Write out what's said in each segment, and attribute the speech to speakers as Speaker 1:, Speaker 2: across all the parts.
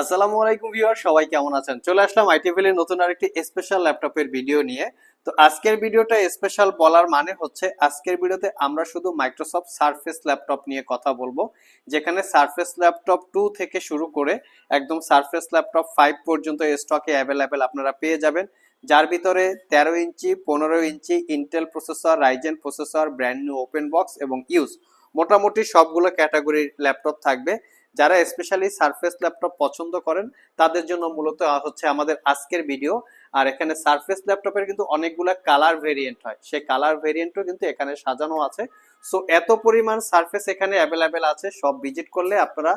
Speaker 1: আসসালামু আলাইকুম ভিউয়ার সবাই কেমন আছেন? চলে আসলাম আইটিভিল নতুন আরেকটি স্পেশাল ল্যাপটপের ভিডিও নিয়ে। তো আজকের ভিডিওটা স্পেশাল বলার মানে হচ্ছে, আজকের ভিডিওতে আমরা শুধু মাইক্রোসফট সারফেস ল্যাপটপ নিয়ে কথা বলব, যেখানে সারফেস ল্যাপটপ টু থেকে শুরু করে একদম সারফেস ল্যাপটপ ফাইভ পর্যন্ত স্টকে অ্যাভেলেবেল আপনারা পেয়ে যাবেন। যার ভিতরে তেরো ইঞ্চি, পনেরো inch Intel processor Ryzen processor brand new open box এবং ইউজ মোটামুটি সবগুলো ক্যাটাগরির ল্যাপটপ থাকবে। যারা স্পেশালি সারফেস ল্যাপটপ পছন্দ করেন, তাদের জন্য মূলত হচ্ছে আমাদের আজকের ভিডিও আর এখানে সারফেস ল্যাপটপের কিন্তু অনেকগুলো কালার ভেরিয়েন্ট হয়। সেই কালার ভেরিয়েন্টও কিন্তু এখানে সাজানো আছে। সো এত পরিমাণ সারফেস এখানে অ্যাভেলেবেল আছে। সব ভিজিট করলে আপনারা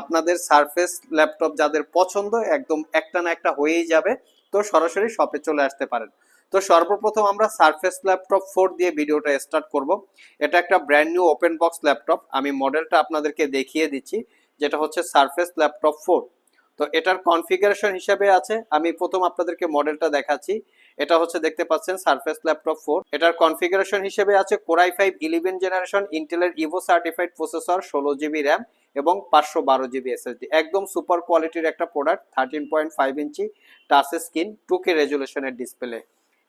Speaker 1: আপনাদের সারফেস ল্যাপটপ যাদের পছন্দ, একদম একটা না একটা হয়েই যাবে। তো সরাসরি শপে চলে আসতে পারেন। তো সর্বপ্রথম আমরা সারফেস ল্যাপটপ ফোর দিয়ে ভিডিওটা স্টার্ট করব। এটা একটা brand new open box laptop আমি মডেলটা আপনাদেরকে দেখিয়ে দিচ্ছি। যেটা হচ্ছে সারফেস ল্যাপটপ ফোর তো এটার কনফিগারেশন হিসেবে আছে। আমি প্রথম আপনাদেরকে মডেলটা দেখাচ্ছি। এটা হচ্ছে দেখতে পাচ্ছেন সারফেস ল্যাপটপ ফোর এটার কনফিগারেশন হিসেবে আছে core i five eleven generation ইন্টেলের ইভো সার্টিফাইড প্রসেসর ষোলো জিবি র্যাম এবং পাঁচশো বারো জিবি এসএসডি একদম সুপার কোয়ালিটির একটা product thirteen point five inch touch screen two K রেজুলেশনের display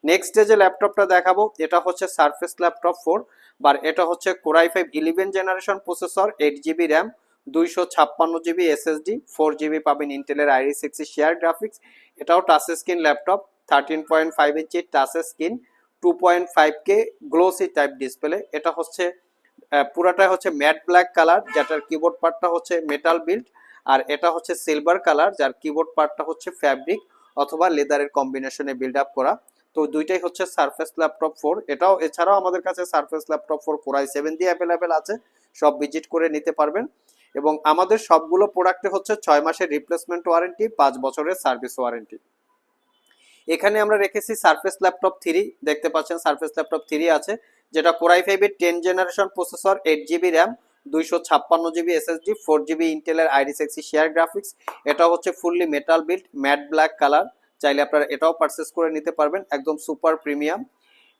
Speaker 1: next day যে ল্যাপটপটা দেখাবো, এটা হচ্ছে সারফেস ল্যাপটপ ফোর বার এটা হচ্ছে core i five eleven generation processor eight GB RAM দুইশো ছাপ্পান্ন জিবি এসএসডি ফোর জিবি পাবেন ইন্টেলের আইরি সিক্সি শেয়ার গ্রাফিক্স এটাও touch screen laptop thirteen point five inch touch screen two point five K glossy type display এটা হচ্ছে আহ, পুরাটাই হচ্ছে ম্যাট ব্ল্যাক কালার যেটার কিবোর্ড পার্টটা হচ্ছে মেটাল বিল্ড আর এটা হচ্ছে সিলভার কালার যার কিবোর্ড পার্টটা হচ্ছে ফ্যাব্রিক অথবা লেদারের কম্বিনেশনে বিল্ড আপ করা। তো দুইটাই হচ্ছে সারফেস ল্যাপটপ ফোর এটাও এছাড়াও আমাদের কাছে Surface laptop four core i seven দিয়ে অ্যাভেলেবেল আছে সব ভিজিট করে নিতে পারবেন। এবং আমাদের সবগুলো প্রোডাক্টে হচ্ছে ছয় মাসের রিপ্লেসমেন্ট ওয়ারেন্টি পাঁচ বছরের সার্ভিস ওয়ারেন্টি এখানে আমরা রেখেছি সার্ফেস ল্যাপটপ থ্রি দেখতে পাচ্ছেন সার্ফেস ল্যাপটপ থ্রি আছে, যেটা কোরাই ফাইভের ten generation processor eight GB RAM দুইশো ছাপ্পান্ন জিবি এসএসডি ফোর জিবি ইন্টেলের আইডি সেক্সি শেয়ার গ্রাফিক্স এটা হচ্ছে fully metal build matte black colour চাইলে আপনারা এটাও পারচেস করে নিতে পারবেন, একদম সুপার প্রিমিয়াম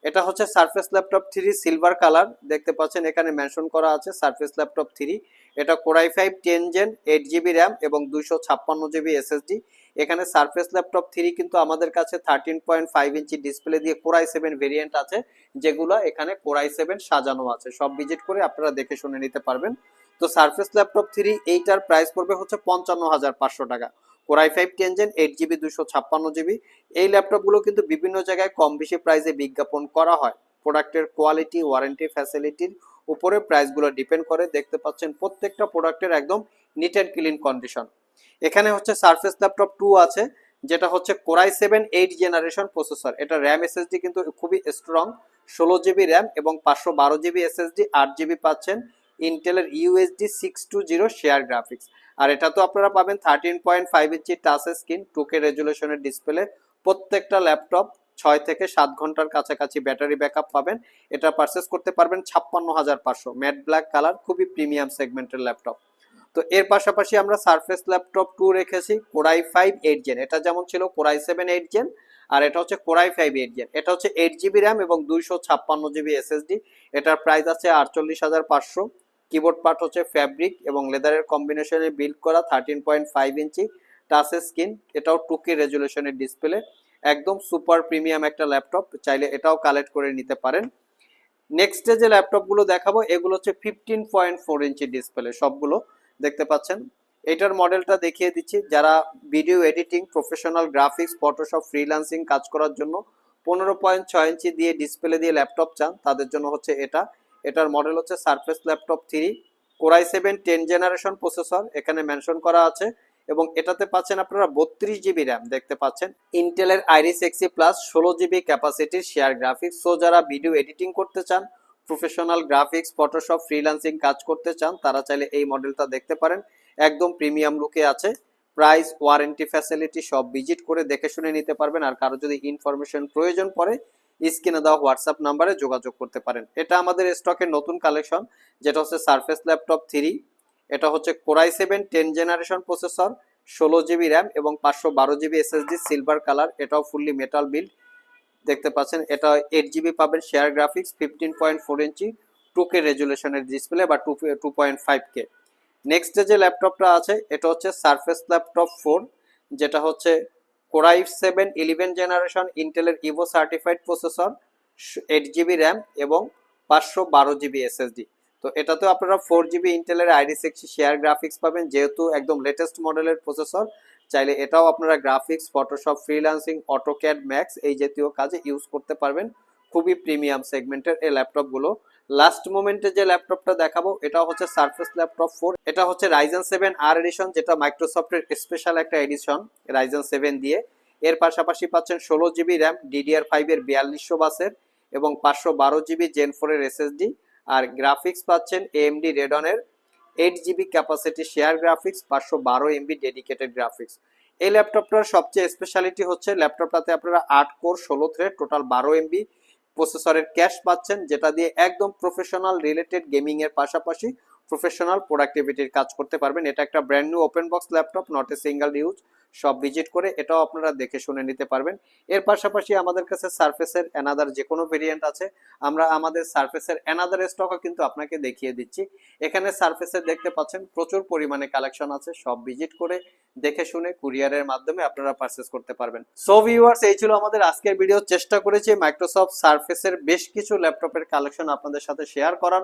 Speaker 1: এটা হচ্ছে Surface laptop three silver colour দেখতে পাচ্ছেন এখানে মেনশন করা আছে সারফেস ল্যাপটপ থ্রি এটা core i five ten gen eight GB RAM এবং দুইশো ছাপ্পান্ন জিবি এসএসডি এখানে সারফেস ল্যাপটপ থ্রি কিন্তু আমাদের কাছে thirteen point five inch display দিয়ে কোরাই সেভেন ভেরিয়েন্ট আছে, যেগুলো এখানে কোরাই সেভেন সাজানো আছে। সব ভিজিট করে আপনারা দেখে শুনে নিতে পারবেন। তো সারফেস ল্যাপটপ থ্রি এইটার প্রাইস পড়বে হচ্ছে পঞ্চান্ন হাজার পাঁচশো টাকা। Core i five ten gen eight GB দুশো ছাপ্পান্ন জিবি এই ল্যাপটপগুলো কিন্তু বিভিন্ন জায়গায় কম বেশি প্রাইসে বিজ্ঞাপন করা হয়। প্রোডাক্টের কোয়ালিটি ওয়ারেন্টি ফ্যাসিলিটির উপরে প্রাইসগুলো ডিপেন্ড করে। দেখতে পাচ্ছেন প্রত্যেকটা প্রোডাক্টের একদম নিট অ্যান্ড ক্লিন কন্ডিশন এখানে হচ্ছে সার্ফেস ল্যাপটপ টু আছে, যেটা হচ্ছে core i seven eight generation processor এটা র্যাম এসএসডি কিন্তু খুবই স্ট্রং ষোলো জিবি র্যাম এবং পাঁচশো বারো জিবি এসএসডি আট জিবি পাচ্ছেন ইন্টেলের UHD six two zero share graphics আর এটা তো আপনারা পাবেন thirteen point five inch touch screen two K রেজুলেশনের display প্রত্যেকটা ল্যাপটপ ছয় থেকে সাত ঘণ্টার কাছাকাছি ব্যাটারি ব্যাকআপ পাবেন। এটা পারচেস করতে পারবেন ছাপ্পান্ন হাজার পাঁচশো। ম্যাট ব্ল্যাক কালার খুবই প্রিমিয়াম সেগমেন্টের ল্যাপটপ তো এর পাশাপাশি আমরা সারফেস ল্যাপটপ টু রেখেছি core i five eight gen এটা যেমন ছিল core i seven eight gen আর এটা হচ্ছে কোরাই ফাইভ এইট জেন এটা হচ্ছে এইট জিবি র্যাম এবং দুইশো ছাপ্পান্ন জিবি এসএসডি এটার প্রাইস আছে আটচল্লিশ হাজার পাঁচশো। কিবোর্ড পার্ট হচ্ছে ফ্যাব্রিক এবং লেদারের কম্বিনেশনে বিল্ড করা thirteen point five inch touch screen এটাও টু কে রেজুলেশনের ডিসপ্লে একদম সুপার প্রিমিয়াম একটা ল্যাপটপ চাইলে এটাও কালেক্ট করে নিতে পারেন। নেক্সট যে ল্যাপটপগুলো দেখাবো, এগুলো হচ্ছে fifteen point four inch display সবগুলো দেখতে পাচ্ছেন। এটার মডেলটা দেখিয়ে দিচ্ছি, যারা video editing professional graphics Photoshop freelancing কাজ করার জন্য পনেরো পয়েন্ট ছয় ইঞ্চি দিয়ে ডিসপ্লে দিয়ে ল্যাপটপ চান, তাদের জন্য হচ্ছে এটা। এটার মডেল হচ্ছে Surface laptop three core i seven ten generation processor এখানে মেনশন করা আছে। এবং এটাতে পাচ্ছেন আপনারা বত্রিশ জিবি র্যাম দেখতে পাচ্ছেন। ইন্টেলের আইরিস এক্সি প্লাস ষোলো জিবি ক্যাপাসিটির শেয়ার গ্রাফিক্স সো যারা ভিডিও এডিটিং করতে চান প্রফেশনাল গ্রাফিক্স ফটোশপ ফ্রিল্যান্সিং কাজ করতে চান, তারা চাইলে এই মডেলটা দেখতে পারেন। একদম প্রিমিয়াম লুকে আছে। প্রাইস ওয়ারেন্টি ফ্যাসিলিটি সব ভিজিট করে দেখে শুনে নিতে পারবেন। আর কারও যদি ইনফরমেশন প্রয়োজন পড়ে স্ক্রিনে দেওয়া হোয়াটসঅ্যাপ নাম্বারে যোগাযোগ করতে পারেন। এটা আমাদের স্টকের নতুন কালেকশন, যেটা হচ্ছে সারফেস ল্যাপটপ থ্রি। এটা হচ্ছে core i seven ten generation processor, ষোলো জিবি র্যাম এবং পাঁচশো বারো জিবি এসএসডি সিলভার কালার এটাও ফুললি মেটাল বিল্ড দেখতে পাচ্ছেন, এটা এইট জিবি পাবেন share graphics fifteen point four inch two K রেজুলেশনের display বা two two point five K next যে ল্যাপটপটা আছে, এটা হচ্ছে সারফেস ল্যাপটপ ফোর যেটা হচ্ছে core i seven eleven generation ইন্টেলের Evo certified processor eight GB RAM এবং পাঁচশো বারো জিবি এসএসডি তো এটাতেও আপনারা ফোর জিবি ইন্টেলের আইডি সিক্সটি শেয়ার গ্রাফিক্স পাবেন, যেহেতু একদম লেটেস্ট মডেলের প্রসেসর চাইলে এটাও আপনারা graphics Photoshop freelancing AutoCAD Max এই জাতীয় কাজে ইউজ করতে পারবেন। খুবই প্রিমিয়াম সেগমেন্টের এই ল্যাপটপগুলো লাস্ট মোমেন্টে যে ল্যাপটপটা দেখাবো, এটা হচ্ছে সারফেস ল্যাপটপ ফোর এটা হচ্ছে রাইজেন সেভেন আর এডিশন যেটা মাইক্রোসফটের স্পেশাল একটা এডিশন রাইজেন সেভেন দিয়ে। এর পাশাপাশি পাচ্ছেন ষোলো জিবি র্যাম ডিডিআর ফাইভের বিয়াল্লিশশো বাসের এবং পাঁচশো বারো জিবি জেন ফোরের এসএসডি আর গ্রাফিক্স পাচ্ছেন AMD রেডনের eight GB capacity share graphics পাঁচশো বারো এমবি ডেডিকেটেড গ্রাফিক্স এই ল্যাপটপটার সবচেয়ে স্পেশালিটি হচ্ছে ল্যাপটপটাতে আপনারা আট কোর ষোলো থ্রেড টোটাল বারো এমবি প্রসেসরের ক্যাশ পাচ্ছেন, যেটা দিয়ে একদম প্রফেশনাল রিলেটেড গেমিং এর পাশাপাশি প্রফেশনাল প্রোডাক্টিভিটির কাজ করতে পারবেন। এটা একটা brand new open box laptop not a single use সব ভিজিট করে এটাও আপনারা দেখে শুনে নিতে পারবেন। এর পাশাপাশি আমাদের কাছে সার্ফেসের অ্যানাদার যে কোনো ভেরিয়েন্ট আছে, আমরা আমাদের সার্ফেসের অ্যানাদার স্টকও কিন্তু আপনাকে দেখিয়ে দিচ্ছি। এখানে সার্ফেসের দেখতে পাচ্ছেন প্রচুর পরিমাণে কালেকশন আছে, সব ভিজিট করে দেখে শুনে কুরিয়ারের মাধ্যমে আপনারা পারচেস করতে পারবেন। সো ভিউয়ার্স এই ছিল আমাদের আজকের ভিডিও চেষ্টা করেছি মাইক্রোসফট সার্ফেসের বেশ কিছু ল্যাপটপের কালেকশন আপনাদের সাথে শেয়ার করার।